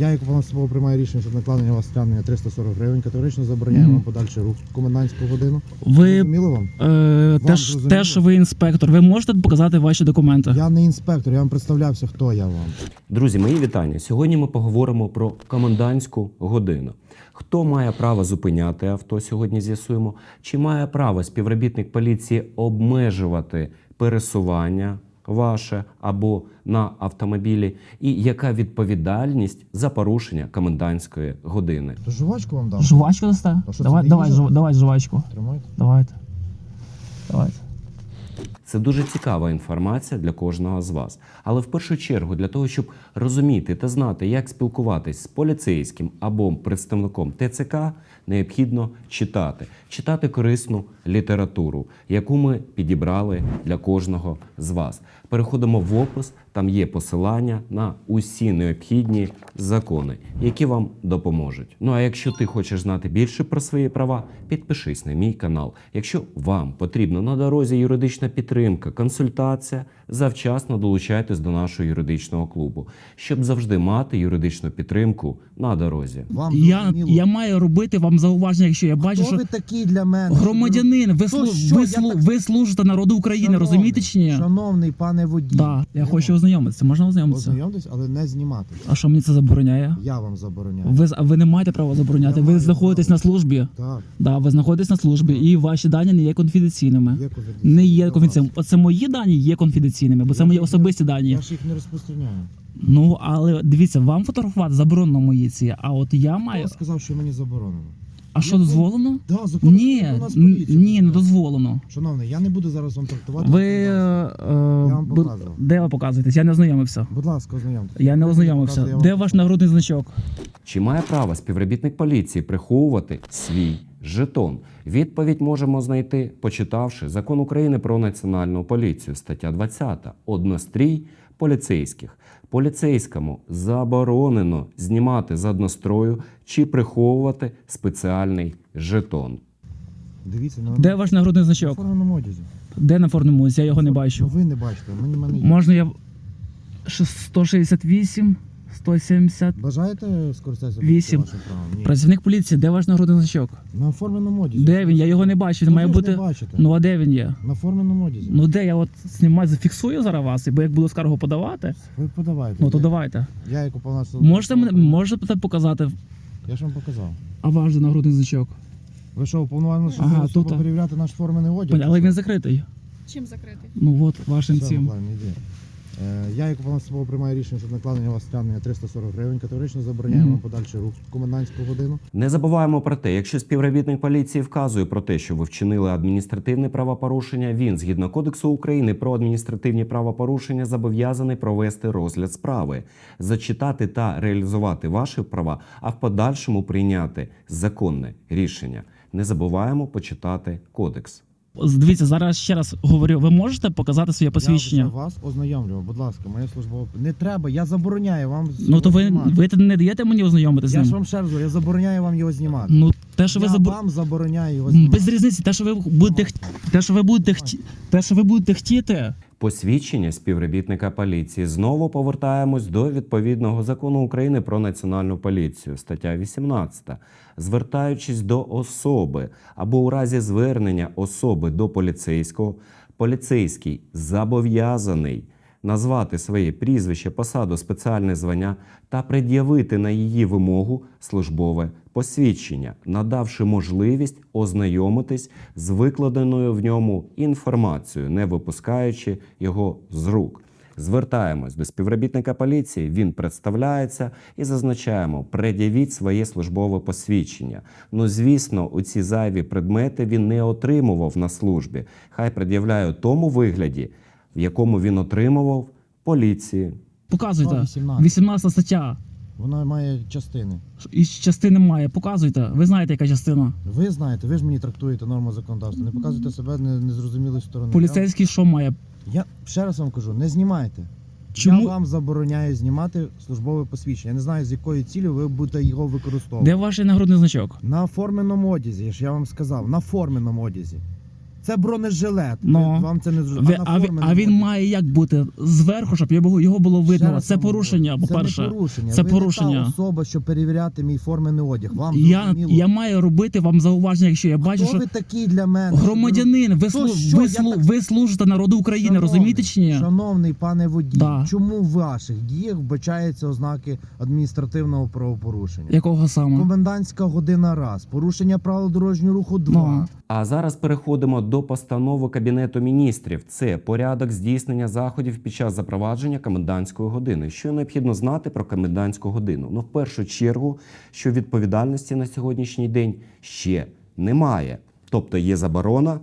Я як принципово приймаю рішення щодо накладення вас стягнення 340 гривень. Категорично забороняю Мгм. вам подальший рух в комендантську годину. Ви Зрозуміло вам? е, те, ж- зрозуміло? те, що ви інспектор, ви можете показати ваші документи? Я не інспектор, я вам представлявся, хто я вам. Друзі, мої вітання. Сьогодні ми поговоримо про комендантську годину. Хто має право зупиняти авто? Сьогодні з'ясуємо. Чи має право співробітник поліції обмежувати пересування ваше або на автомобілі? І яка відповідальність за порушення комендантської години? То жувачку вам дам. Жувачку дасте? А що, це Давай, не давай, їжа? жу- давай жувачку. Тримайте. Давайте. Давайте. Це дуже цікава інформація для кожного з вас. Але в першу чергу, для того, щоб розуміти та знати, як спілкуватись з поліцейським або представником ТЦК, необхідно читати, читати корисну літературу, яку ми підібрали для кожного з вас. Переходимо в опис, там є посилання на усі необхідні закони, які вам допоможуть. Ну а якщо ти хочеш знати більше про свої права, підпишись на мій канал. Якщо вам потрібна на дорозі юридична підтримка, консультація, завчасно долучайтесь до нашого юридичного клубу, щоб завжди мати юридичну підтримку на дорозі. Вам Я, я маю робити вам зауваження, якщо я бачу, Хто що ви такий для мене? громадянин, ви, слу- що, ви, слу- так- ви служите народу України, Шановний, розумієте чи ні? Шановний пане водій. Так, я Ну, хочу ознайомитися. Можна ознайомитися? Ознайомтесь, але не знімати. А що мені це забороняє? Я вам забороняю. Ви, з- а ви не маєте права забороняти. Я Ви маю знаходитесь право. на службі. Так, Да, ви знаходитесь на службі, і ваші дані не є конфіденційними. є конфіденційні. Не є конфіденційними. Оце мої дані є конфіденційними, бо це мої особисті дані. Я ж їх не розпространяю. Ну але дивіться, вам фотографувати заборонено мої ці. А от я маю. Хто сказав, що мені заборонено? А що Я дозволено? Да, закон Ні, про нас н- поліція. ні, не дозволено. Шановний, я не буду зараз вам трактувати. Ви е, вам бу- показував. де ви показуєтесь? Я не ознайомився. Будь ласка, ознайомтесь. Я не ознайомився. Показую, я вам Де ваш нагрудний значок? Чи має право співробітник поліції приховувати свій жетон? Відповідь можемо знайти, почитавши закон України про національну поліцію, стаття 20. Однострій поліцейських. Поліцейському заборонено знімати з однострою чи приховувати спеціальний жетон. Дивіться, на Де ваш нагрудний на значок? форменому одязі. Де на формному? Я його не Ну, бачу. ви не бачите, мені мене є. Можна я Ш- 168, 170. Бажаєте скористатися Вісім. вашим правом? Ні. Працівник поліції, де ваш нагрудний значок? На оформленому одязі. Де він? Я його не бачу. Він Ну, має ви ж бути. не бачите. Ну а де він є? На форменому одязі. Ну де я от знімаю, зафіксую зараз вас, бо як буду скаргу подавати, Ви подавайте. ну то Я- давайте. Я як уповноважений Можете мене можете показати, Я ж вам показав. а ваш же нагрудний значок? Ви що, уповноважені Ага, ага, тут, а. перевіряти наш формений одяг? Але він закритий. Чим закритий? Ну от вашим Все, цим. Миколай, не йди. Е, Я як уповноважений приймаю рішення щодо накладення вас стягнення 340 гривень. Категорично вам подальший рух в комендантську годину. Не забуваємо про те, якщо співробітник поліції вказує про те, що ви вчинили адміністративне правопорушення, він згідно Кодексу України про адміністративні правопорушення зобов'язаний провести розгляд справи, зачитати та реалізувати ваші права, а в подальшому прийняти законне рішення. Не забуваємо почитати кодекс. Дивіться, зараз ще раз говорю, ви можете показати своє Я посвідчення? вже вас ознайомлю? будь ласка, моє службове. Не треба, я забороняю вам. Ну то ви, знімати. ви не даєте мені ознайомитися Я з ж вам ще раз говорю, я забороняю вам його знімати. Ну те, що ви я забор... вам забороняю його знімати. Без різниці, те, що ви будете хт- те, що ви будете хті... те, що ви будете хотіти, Посвідчення співробітника поліції. Знову повертаємось до відповідного закону України про національну поліцію, стаття 18. Звертаючись до особи або у разі звернення особи до поліцейського, поліцейський зобов'язаний назвати своє прізвище, посаду, спеціальне звання та пред'явити на її вимогу службове посвідчення, надавши можливість ознайомитись з викладеною в ньому інформацією, не випускаючи його з рук. Звертаємось до співробітника поліції, він представляється і зазначаємо, пред'явіть своє службове посвідчення. Ну, звісно, у ці зайві предмети він не отримував на службі. Хай пред'являє тому вигляді, в якому він отримував поліції. показуйте. Ну, 18. 18 стаття. Вона має частини. І частини має. Показуйте. Ви знаєте, яка частина. Ви знаєте, ви ж мені трактуєте норму законодавства. Не показуйте себе не- незрозумілої сторони. Поліцейський що має? Я, я ще раз вам кажу, не знімайте. Чому Я вам забороняю знімати службове посвідчення. Я не знаю, з якою цілею ви будете його використовувати. де ваш нагрудний значок? На форменому одязі, ж я вам сказав, на форменому одязі. Це бронежилет. Ну. Ви- Вам це не зрозуміло. Ви, а, він, а він має як бути зверху, щоб його, його було видно. Це порушення, по-перше. Це не порушення. Це ви порушення. Не та особа, щоб перевіряти мій формений одяг. Вам Я, зрозуміло? я маю робити вам зауваження, якщо я бачу, Хто що ви такий для мене? громадянин, ви, слу, що, ви, я слу, так- ви служите народу України, Шановний, розумієте чи ні? Шановний пане водій, Да. чому в ваших діях вбачаються ознаки адміністративного правопорушення? Якого саме? Комендантська година раз, порушення правил дорожнього руху два. Ну. А зараз переходимо до постанови Кабінету міністрів. Це порядок здійснення заходів під час запровадження комендантської години. Що необхідно знати про комендантську годину? Ну, в першу чергу, що відповідальності на сьогоднішній день ще немає. Тобто є заборона,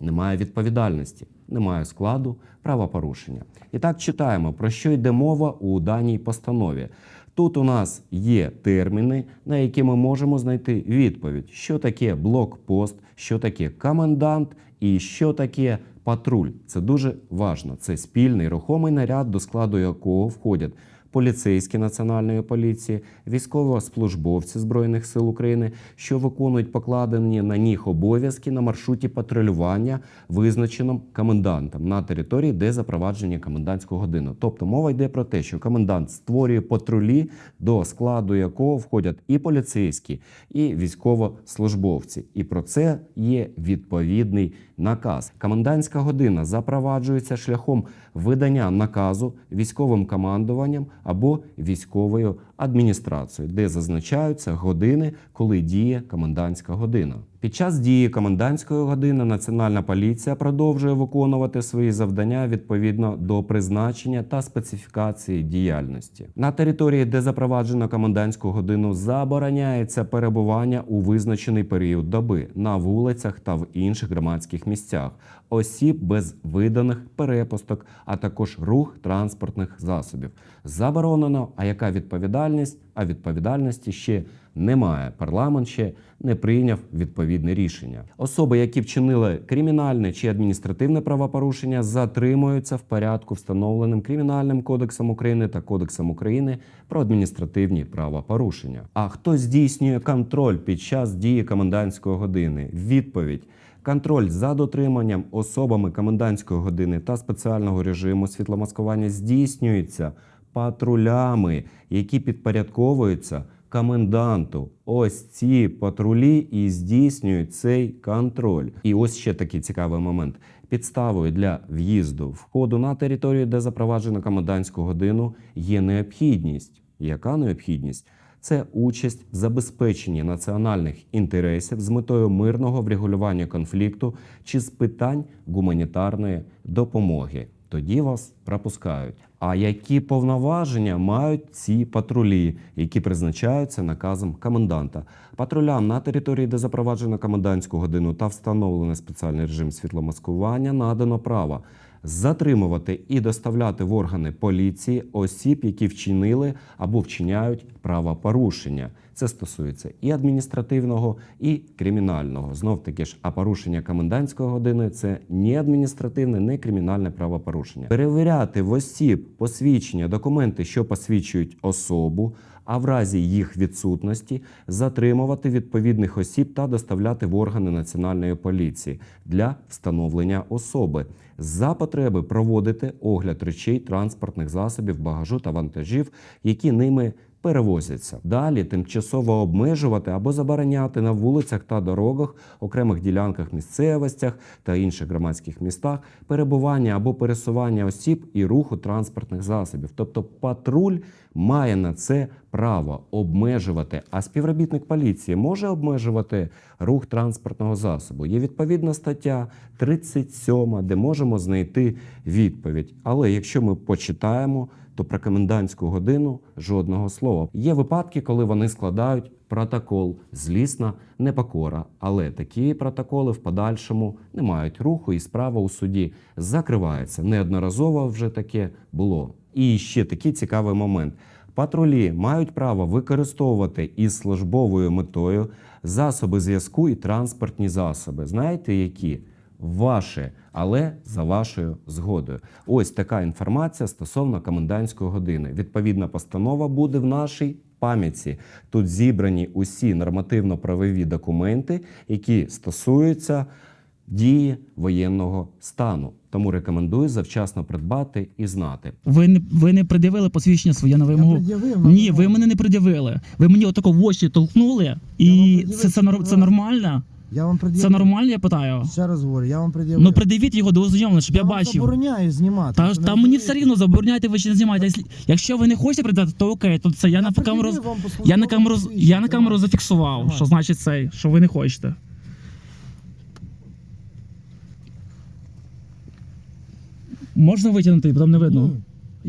немає відповідальності, немає складу правопорушення. І так читаємо, про що йде мова у даній постанові. Тут у нас є терміни, на які ми можемо знайти відповідь, що таке блокпост, що таке комендант і що таке патруль. Це дуже важно. Це спільний рухомий наряд, до складу якого входять поліцейські національної поліції, військовослужбовці збройних сил України, що виконують покладені на них обов'язки на маршруті патрулювання, визначеним комендантом на території, де запровадження комендантської години. Тобто мова йде про те, що комендант створює патрулі, до складу якого входять і поліцейські, і військовослужбовці. І про це є відповідний наказ. Комендантська година запроваджується шляхом видання наказу військовим командуванням або військовою адміністрацією, де зазначаються години, коли діє комендантська година. Під час дії комендантської години Національна поліція продовжує виконувати свої завдання відповідно до призначення та специфікації діяльності. На території, де запроваджено комендантську годину, забороняється перебування у визначений період доби на вулицях та в інших громадських місцях, осіб без виданих перепусток, а також рух транспортних засобів. Заборонено, а яка відповідальність? А відповідальності ще немає. Парламент ще не прийняв відповідне рішення. Особи, які вчинили кримінальне чи адміністративне правопорушення, затримуються в порядку, встановленим Кримінальним кодексом України та Кодексом України про адміністративні правопорушення. А хто здійснює контроль під час дії комендантської години? Відповідь. Контроль за дотриманням особами комендантської години та спеціального режиму світломаскування здійснюється патрулями, які підпорядковуються коменданту. Ось ці патрулі і здійснюють цей контроль. І ось ще такий цікавий момент. Підставою для в'їзду входу на територію, де запроваджено комендантську годину, є необхідність. Яка необхідність? Це участь в забезпеченні національних інтересів з метою мирного врегулювання конфлікту чи з питань гуманітарної допомоги. Тоді вас пропускають. А які повноваження мають ці патрулі, які призначаються наказом коменданта? Патрулям на території, де запроваджено комендантську годину та встановлений спеціальний режим світломаскування, надано право затримувати і доставляти в органи поліції осіб, які вчинили або вчиняють правопорушення. Це стосується і адміністративного, і кримінального. Знов таки ж, а порушення комендантської години це ні адміністративне, ні кримінальне правопорушення. Перевіряти в осіб посвідчення, документи, що посвідчують особу. А в разі їх відсутності затримувати відповідних осіб та доставляти в органи національної поліції для встановлення особи. За потреби проводити огляд речей транспортних засобів, багажу та вантажів, які ними перевозяться. Далі тимчасово обмежувати або забороняти на вулицях та дорогах, окремих ділянках місцевостях та інших громадських містах перебування або пересування осіб і руху транспортних засобів. Тобто патруль має на це право обмежувати. А співробітник поліції може обмежувати рух транспортного засобу. Є відповідна стаття 37, де можемо знайти відповідь. Але якщо ми почитаємо, то про комендантську годину жодного слова. Є випадки, коли вони складають протокол, злісна непокора. Але такі протоколи в подальшому не мають руху, і справа у суді закривається. Неодноразово вже таке було. І ще такий цікавий момент. Патрулі мають право використовувати із службовою метою засоби зв'язку і транспортні засоби. Знаєте, які? Ваше, але за вашою згодою. Ось така інформація стосовно комендантської години. Відповідна постанова буде в нашій пам'ятці. Тут зібрані усі нормативно-правові документи, які стосуються дії воєнного стану. Тому рекомендую завчасно придбати і знати. Ви не ви не пред'явили посвідчення своє на вимогу. Ні, ви мене не пред'явили. Ви мені отако в очі толкнули, і це, це, це сто нормально? Я вам пред'явив. Це нормально, я питаю. Ще раз говорю, я вам пред'явив. Ну пред'явіть його до ознайомлення, щоб я, вам бачив. забороняю знімати. Та, та мені все рівно забороняйте, ви чи не знімаєте. Якщо- Якщо ви не хочете придати, то окей, то це я, на камеру. пред'явив вам по Я на камеру, я на камеру зафіксував, Тримайте. що значить цей, що ви не хочете. Можна витягнути, бо там не видно. Ні.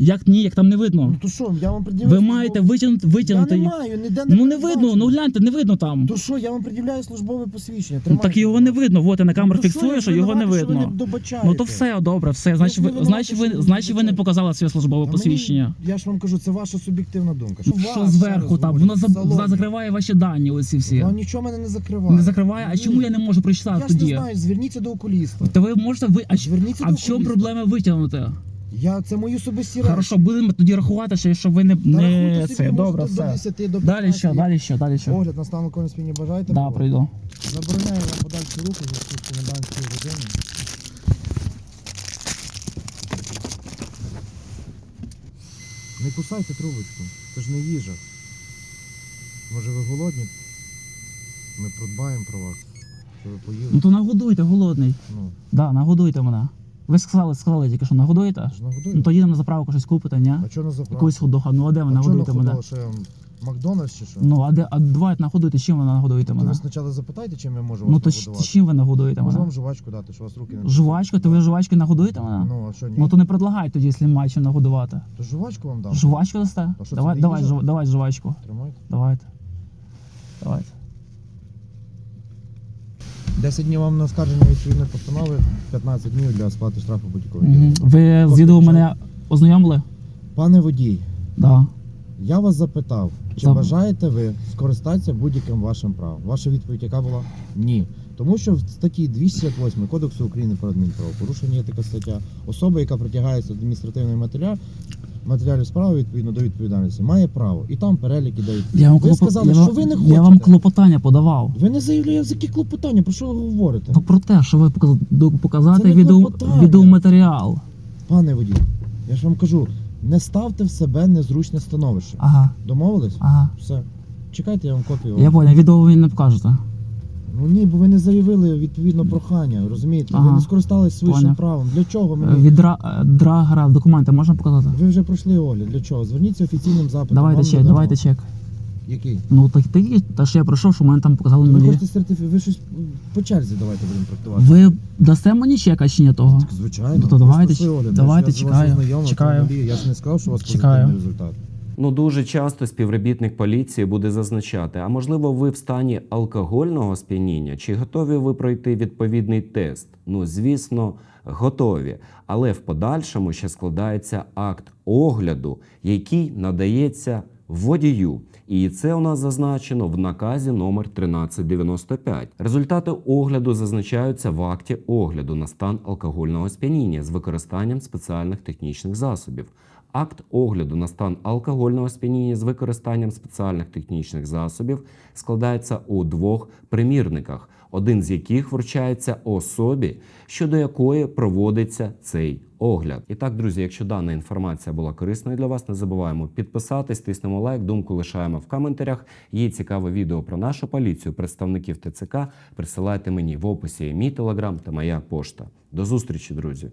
Як ні, як там не видно. Ну то що, я вам пред'явив. Ви маєте витягнути, Я не їх. маю, ніде не Ну не видно, передбачено. ну гляньте, не видно там. То що, я вам пред'являю службове посвідчення. Ну, Тримайте, так його не видно. От я на Ну, камеру то що, фіксую, що його не винуватий, що ви видно. добачаєте. Ну то все добре, все. Значить, ви, не значить, ви, винуватий, що значить, ви не ви показали своє службове А мені- посвідчення. Я ж вам кажу, це ваша суб'єктивна думка. Що, вас, зверху там, воно за, в салоні. за- закриває ваші дані, оці всі. Воно нічого мене не закриває. Не закриває, а Ні. чому я не можу прочитати Я ж не тоді? знаю, зверніться до окуліста. То ви можете ви. А, ч- Зверніться а до в чому окуліста. проблема витягнути? Я, це особисті речі. Хорошо, будемо тоді рахувати, що щоб ви не, не собі, це. Добре, до все. 10, до Далі що, далі що, далі що? Огляд на стан алкогольного сп'яніння бажаєте? Да, прийду. Забороняю вам подальші рухи в зв'язку з комендантською годиною. Не кусайте трубочку, це ж не їжа. Може ви голодні? Ми продбаємо про вас. Що ви Ну то нагодуйте, голодний. Ну, Да, нагодуйте мене. Ви сказали, сказали тільки, що нагодуєте? ж. Ну то їдемо на заправку щось купите, ні? А чого на заправку? Якусь ходоха, ну а де ви А чого нагодуєте мене? що я вам Макдональдс чи що? Ну а де, а давайте нагодуйте, чим ви нагодуєте То мене? ви спочатку запитайте, чим я можу Ну вас то ч- нагодувати. чим ви нагодуєте Можу мене? вам жвачку дати, що у вас руки не Жвачку, то ви жвачку нагодуєте мене? Ну, а що, ні? Ну то не предлагай тоді, якщо немає чим нагодувати. То жвачку вам дам. Жвачку дасте? А що, це Давай, не давай, їжа? жва- давай жвачку. Тримайте. Давайте. Давайте. 10 днів вам на оскарження відповідної постанови, 15 днів для сплати штрафу будь-якого Угу. діла. Ви з відео мене ознайомили? Пане водій, Да. я вас запитав, чи Зап- бажаєте ви скористатися будь-яким вашим правом? Ваша відповідь яка була? Ні. Тому що в статті 268 Кодексу України про адмінправопорушення є така стаття. Особа, яка притягається до адміністративної матеріалу, матеріалів справи відповідно до відповідальності, має право. І там перелік іде. Я вам, Ви клопо- сказали, я, що вам- ви не я вам клопотання подавав. Ви не заявляєте, за які клопотання, про що ви говорите? Ну про те, що ви показ- до- показати не відео, клопотання. відеоматеріал. Пане водій, я ж вам кажу, не ставте в себе незручне становище. Ага, Домовились? ага. Все. Чекайте, я вам копію. Я понял, відео ви не покажете. Ну ні, бо ви не заявили відповідно прохання, розумієте? Ви не скористались своїм Поняв. правом. Для чого Е, мені? Від дра- е, документи можна показати? Ви вже пройшли огляд. Для чого? Зверніться офіційним запитом. Давайте вам чек, надамо. давайте чек. Який? Ну так ти, та що я пройшов, що мене там показали Ви нулі. хочете сертифікат? Ви щось по черзі давайте будемо трактувати. Ви дасте мені чека чи ні того? Так, Звичайно. Ну, то Ви ж давайте, пройшли огляд. давайте, Я ж вас чекаю, ознайомив, чекаю. Я ж не сказав, що у вас Чекаю. позитивний результат. Ну дуже часто співробітник поліції буде зазначати: а можливо, ви в стані алкогольного сп'яніння, чи готові ви пройти відповідний тест? Ну звісно, готові. Але в подальшому ще складається акт огляду, який надається водію. І це у нас зазначено в наказі номер 1395. Результати огляду зазначаються в акті огляду на стан алкогольного сп'яніння з використанням спеціальних технічних засобів. Акт огляду на стан алкогольного сп'яніння з використанням спеціальних технічних засобів складається у двох примірниках, один з яких вручається особі, щодо якої проводиться цей огляд. І так, друзі, якщо дана інформація була корисною для вас, не забуваємо підписатись, тиснемо лайк, думку лишаємо в коментарях. Є цікаве відео про нашу поліцію, представників ТЦК. Присилайте мені в описі мій телеграм та моя пошта. До зустрічі, друзі!